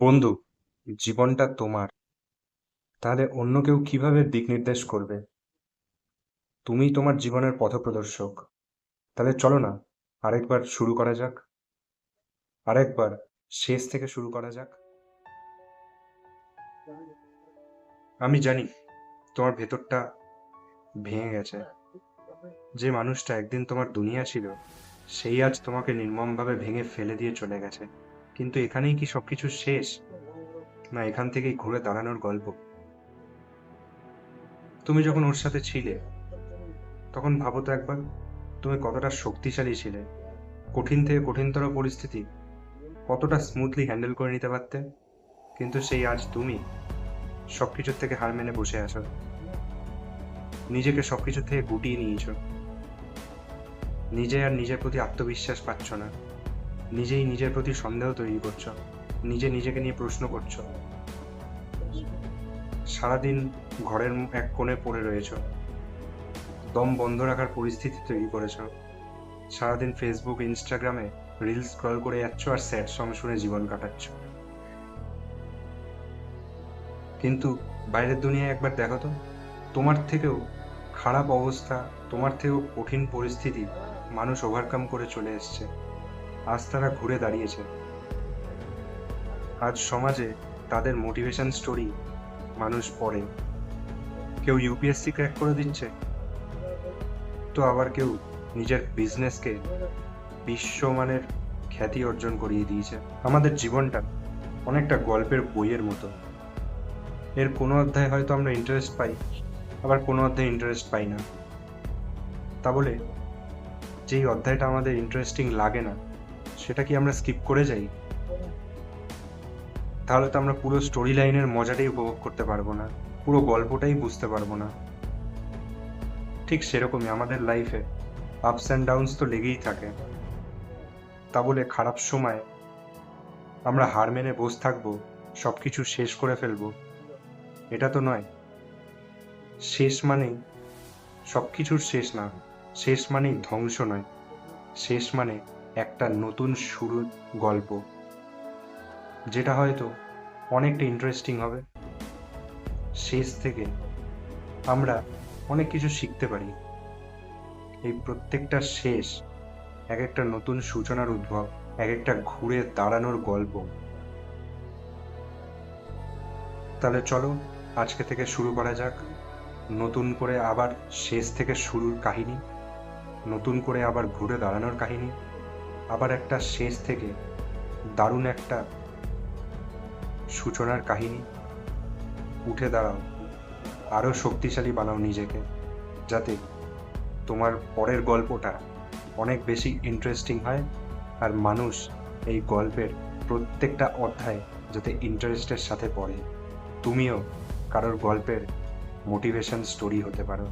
বন্ধু, জীবনটা তোমার। তাহলে অন্য কেউ কীভাবে দিক নির্দেশ করবে? তুমি তোমার জীবনের পথপ্রদর্শক। তাহলে চলো না, আরেকবার শুরু করা যাক। আরেকবার শেষ থেকে শুরু করা যাক। আমি জানি তোমার ভেতরটা ভেঙে গেছে। যে মানুষটা একদিন তোমার দুনিয়া ছিল, সেই আজ তোমাকে নির্মমভাবে ভেঙে ফেলে দিয়ে চলে গেছে। কিন্তু এখানেই কি সবকিছু শেষ? না, এখান থেকেই ঘুরে দাঁড়ানোর গল্প। তুমি যখন ওর সাথে ছিলে, তখন ভাবো তো একবার, তুমি কতটা শক্তিশালী ছিলে। কঠিন থেকে কঠিনতর পরিস্থিতি কতটা স্মুথলি হ্যান্ডেল করে নিতে পারতে? কিন্তু সেই আজ তুমি সব কিছুর থেকে হার মেনে বসে আছো। নিজেকে সব কিছুর থেকে গুটিয়ে নিয়েছো। নিজে আর নিজের প্রতি আত্মবিশ্বাস পাচ্ছ না। নিজেই নিজের প্রতি সন্দেহ তৈরি করছ, নিজে নিজেকে নিয়ে প্রশ্ন করছ। সারাদিন ঘরের এক কোণে পড়ে রয়েছ। দম বন্ধ রাখার পরিস্থিতি তৈরি করেছ। সারাদিন ফেসবুক ইনস্টাগ্রামে রিলস স্ক্রল করে যাচ্ছ আর স্যাড সং শুনে জীবন কাটাচ্ছ। কিন্তু বাইরের দুনিয়ায় একবার দেখো তো, তোমার থেকেও খারাপ অবস্থা, তোমার থেকেও কঠিন পরিস্থিতি মানুষ ওভারকাম করে চলে এসছে। আজ তারা ঘুরে দাঁড়িয়েছে। আজ সমাজে তাদের মোটিভেশন স্টোরি মানুষ পড়ে। কেউ ইউপিএসসি ক্র্যাক করে দিচ্ছে, তো আবার কেউ নিজের বিজনেসকে বিশ্বমানের খ্যাতি অর্জন করিয়ে দিয়েছে। আমাদের জীবনটা অনেকটা গল্পের বইয়ের মতো। এর কোনো অধ্যায় হয়তো আমরা ইন্টারেস্ট পাই, আবার কোনো অধ্যায়ে ইন্টারেস্ট পাই না। তা বলে, যেই অধ্যায়টা আমাদের ইন্টারেস্টিং লাগে না সেটা কি আমরা স্কিপ করে যাই? তাহলে তো আমরা পুরো স্টোরি লাইনের মজাটাই উপভোগ করতে পারব না, পুরো গল্পটাই বুঝতে পারব না। ঠিক সেরকমই আমাদের লাইফে আপস অ্যান্ড ডাউনস তো লেগেই থাকে। তা বলে খারাপ সময় আমরা হার মেনে বসে থাকব সব কিছু শেষ করে ফেলব, এটা তো নয়। শেষ মানেই সব কিছুর শেষ না, শেষ মানেই ধ্বংস নয়। শেষ মানে একটা নতুন শুরুর গল্প, যেটা হয়তো অনেকটা ইন্টারেস্টিং হবে। শেষ থেকে আমরা অনেক কিছু শিখতে পারি। এই প্রত্যেকটা শেষ এক একটা নতুন সূচনার উদ্ভব, এক একটা ঘুরে দাঁড়ানোর গল্প। তাহলে চলো আজকে থেকে শুরু করা যাক। নতুন করে আবার শেষ থেকে শুরুর কাহিনী, নতুন করে আবার ঘুরে দাঁড়ানোর কাহিনী। আবার একটা শেষ থেকে দারুণ একটা সূচনার কাহিনী। উঠে দাঁড়াও আরও শক্তিশালী বানাও নিজেকে, যাতে তোমার পরের গল্পটা অনেক বেশি ইন্টারেস্টিং হয় আর মানুষ এই গল্পের প্রত্যেকটা অধ্যায় যাতে ইন্টারেস্টের সাথে পড়ে। তুমিও কারোর গল্পের মোটিভেশন স্টোরি হতে পারো।